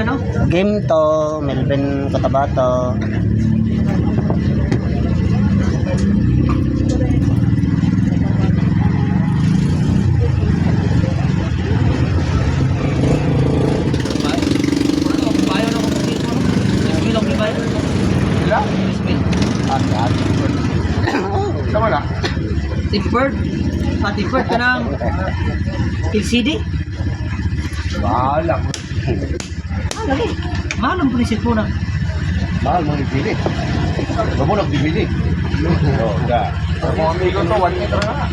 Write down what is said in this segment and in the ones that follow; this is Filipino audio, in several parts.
Lang, no? Game to, Melvin Cotabato. Na? Timbird. Ah, Timbird ka ng LCD? Bahala. Lagi. Mahal ang prinsip mo na. Mahal mo yung pili. Huwag mo nagbibili. Oo, ka. Ang mga amigo to, 1 meter na.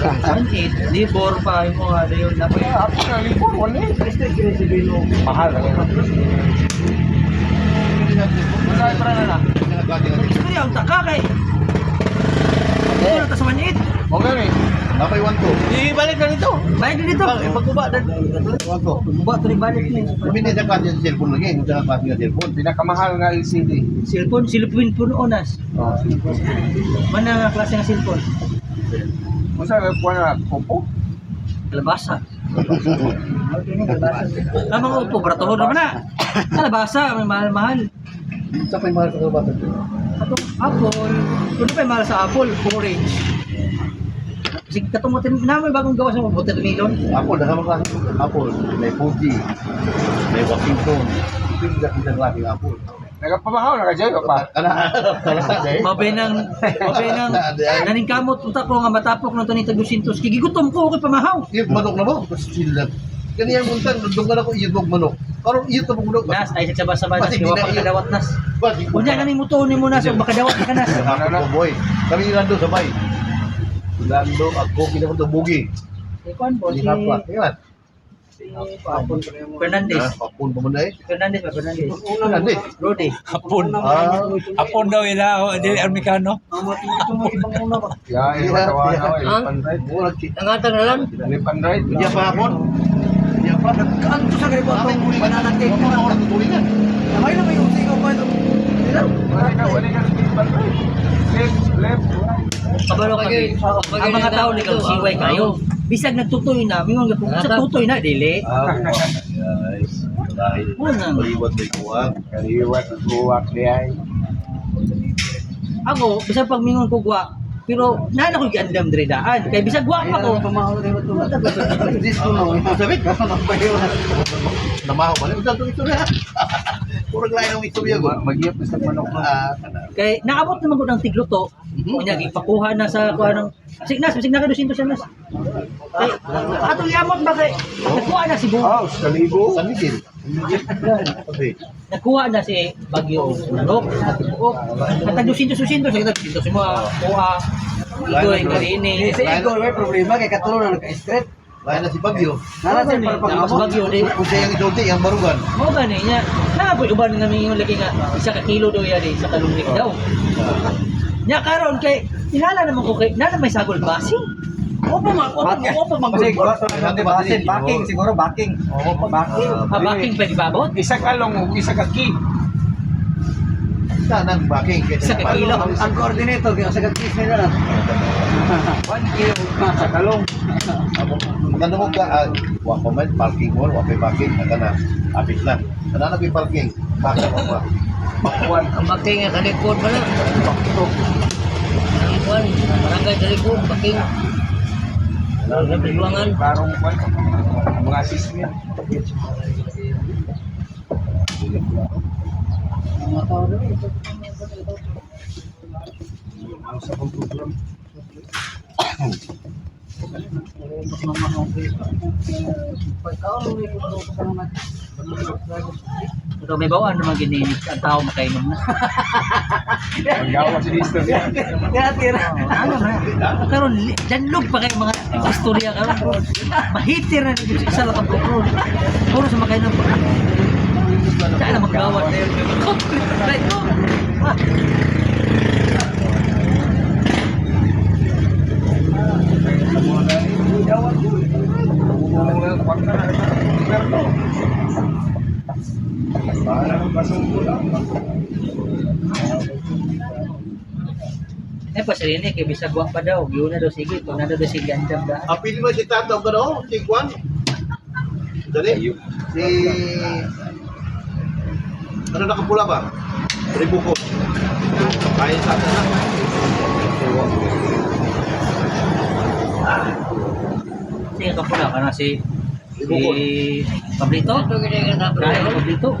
1.8. Libor pa yung mga ano yun. Dapat Kaya, hapo na libor, 1 meter. Mahal lang yun. Magkaya pa na na. Pero yung taka kay. Ito na sa 1.8. Yan eh. Napay 1 to. Ibalik na nito. Balik na dito. Pagkuba na. 1 to. Pagkuba ito balik na. Sabi niya sa kanya sa cellphone lagi. Kung sa kanya sa cellphone. Pinakamahal nga LCD. Cellphone, cellphone po noon as. Oo, cellphone. Mana nga klase ng cellphone? Kung saan, kuha na, popo? Kalabasa. Ang mga upo, bratohon naman na. Kalabasa, may mahal-mahal. Sa pa yung mahal sa. Atong Apple, kung pa mahal sa Apple, orange. Kasi katong mo na may bagong gawa sa mga watermelon. Apple, nakama klase. Apple, may Fuji, may Washington. Ito yung dakitang klaseng Apple. Nagpamahaw, nakajoy ka pa. Kana, kana, Mabay nang, mabay nang, naning kamot, punta ko nga matapok ng Tonita Gusintos. Kigigutom ko, okay pamahaw. Yung manok na mo, sila. Ganyan muntan, nandun ka na ko iyot manok. Karon iyot na manok. Nas, ay sa nas, Pati kiwa pa kadawat nas. Unya ka ni mutuon mo nas, makadawat ka nas. Ako boy. Kami ni Lando sabay. Lando, ako, kinapunta bugi. Si Juan po, si Hindi hapa. Tingnan. Fernandez. Ah, Papun pa man na eh. Fernandez ba, Fernandez? Landi. Rode. Hapon. Ah, Hapon daw ila, o, di Amerikano. ya, iya, tawa na. Ah? Lipan ride. Nangatang na lang. Lipan ride. Iya pa hapon. Iya pa. Kanto sa ganito Kami itong muli banana cake Mga na. oras tutulingan. Namay na may usigaw pa ito. Wala ka, wala ka sa. Left, left, right. Kabalo kami. Ang mga tao ni siway kayo. Bisag nagtutoy na, mingon nga kung sa tutoy na dili. Ah, guys. Dahil Una. maliwat may kuwag. Kaliwat ang kuwag niya. Ako, bisag pag mingon ko gwa, pero nana ko giandam diri daan. Kay bisag gwa pa ko. This ko no, sabi ka na pa yun. Namaho ba? Ito ito ito na. Purag lain ng ito biyago. Magiyap sa manok na. Kay naabot naman ko ng tigluto. Unya gipakuha na sa kuha ng Signas, bisig na ka 200 siya nas. Kay ato yamot ba kay nakuha na si Bu. Oh, sa libo. Sa ligil. Okay. Nakuha na si Bagyo Manok, at buok. At tag 200 200 sa kita dito si mga kuha. Igoy karini. Si Igor, may problema kay katulo na naka-straight. Lain na si Bagyo. Nara sa Tapos Bagyo di. Kung siya yung isulti, yung barugan. Mo niya. Na po uban na namin yung lagi nga isa ka kilo daw yan eh, sa kalunglik daw. Nya karon kay tinala naman ko kay nana may sagol basing. Opo ma, opo, opo man Kasi basin, backing siguro backing. Oo, backing. Habaking pa di babot. Isa ka long, isa ka ki. Saan ang backing? Sa kakilo. Ang, ang coordinator kaya sa kiss nila na. One kilo sa kalong. Maganda mo ka, ah, wa pa man, parking mo, wa pa parking, naka na, apit na. Ano na parking? Baka mo pa. Bakwan. Ang baking nga kalikod pala. Ang kuan, barangay kalikod, baking. Sa Pagluangan. Barong kwan. Mga sismin. Pero may bawaan naman gininit ang tao makainom na. Ang gawa si Lister niya. Tira-tira. ano na? Karon janlog pa kay mga istorya karon. Mahitir na dito sa lang ang bukro. Puro sa makainom pa. Saan na magawat na yun? Right, no? Ah. Eh, pa sarili, kay bisag wa pa daw. Yun na daw, sige. Kung na daw sige, andam da. Apil mo si Tato ka no? Si Juan? Dali. Si Ano nakapula ba? Ribuko. Kaya sa atin na. Sige ka pula ka na si si Pablito. Kaya ka Pablito.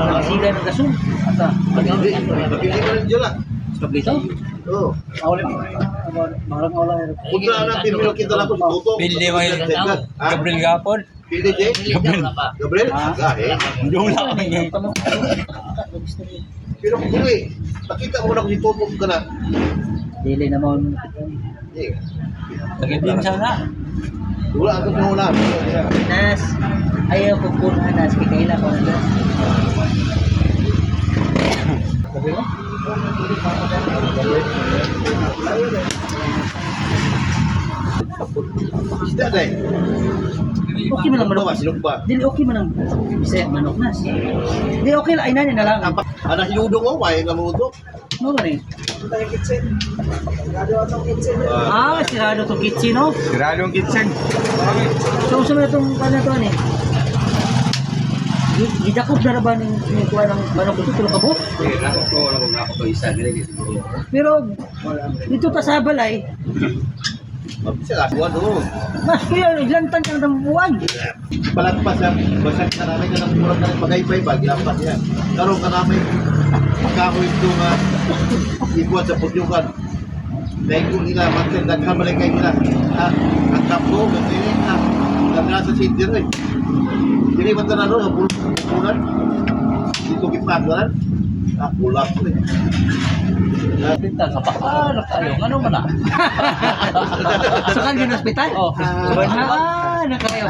Nagsila ng gasol. Ata. Hindi. Napili ka rin dyan lang. Si Pablito. Oo. Punta na pero kita lang ko si Toto. Pili mo yun. Gabriel Gapon. Pili? Gabriel? Ah, eh. Yung lang. Pero kung eh, nakita mo na ko si Toto ka na. Dili naman. Eh, Tagadim sana. Wala ako sa una. Nas. Ayaw ko po na Nas. Kikaila ko na. Isda. Okay man ang Ano ba? manok. Sinong ba? Dili okay man ang bisaya manok Nas. Di okay lang. Ay nani na lang. Anak yudo mo, may nga mo ito. Ano ba ni? Ah, Ah, sirado to kitchen no. Sirado ang kitchen. So, sa mga itong ano to ni? Gidakop na na ba ng ng kuha ng manok ito? Tulong kabo? Pero, dito ta sa balay, mabisa ka. Buwan doon. mas kuya, ilantan ka ng buwan. Palagpas yan. Basag ka namin ka ng murag na rin magaypay ba? Gilampas yan. Karoon ka namin. Makahoy ito nga. Ikuan sa putyukan. Dahil kung nila, matin, nagkamali kayo nila. Ha? Ang tapo, ganyan na. Nagkala sa sindir eh. Hindi man na rin, pulan. Dito kipagalan. Ah, pulak ko eh. Pinta sa paano tayo? Ano man ah? So, kan sa hospital? Oh. Ah, nakayo.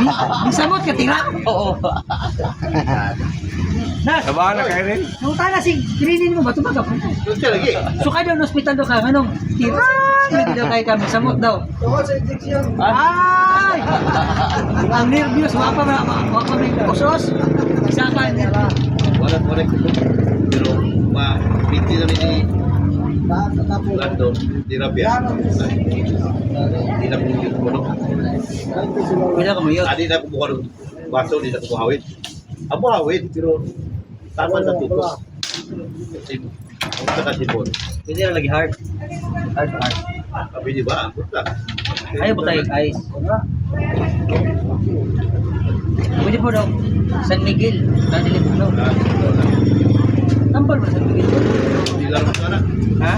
Di, di samot ka tira. Oo. Nas, Sabahan na kayo rin. nung tana si Greenin mo ba? Tumaga po. Doon siya lagi. So, ka daw hospital daw ka, anong tira? Hindi daw kayo kami, samot daw. Ay! Ang nervyos, wala pa, wala pa may kusos. Isa ka, nervyos. Wala ko rin Pero, ma, binti namin ni Lando, di rabia. Di na kumulit ko, no? Bila ka mo yun. Ah, na kumuha ng baso, di na kumuhawid. Amo hawid, pero tama na tutos. Kasi, ang sa kasibon. Hindi na lagi hard. Hard, hard. Sabi di ba, ang puta. Ayaw po tayo ice. Pwede po daw. San Miguel. Nadilit po daw. Tambal ba San Miguel? Di lang ka na. Ha?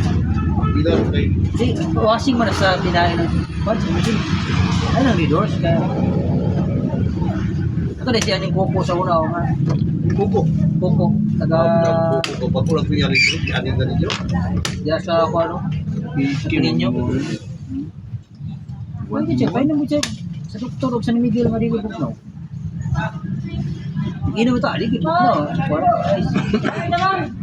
Di lang kay Di, washing mo na sa tinahin ng? San Miguel. Ano ang doors? Kaya... Ito na siya yung kuko sa una. O, nga. Kuko. Kuko. Taga... Kuko. Pag kulang pinyarin ko, anin na ninyo. Diya sa ako ano? Sa Pininyo. Pwede siya. Pwede mo siya. Sa doktor o sa ni Miguel Marilibog no. Hindi naman ito. Aligid mo no. Ice.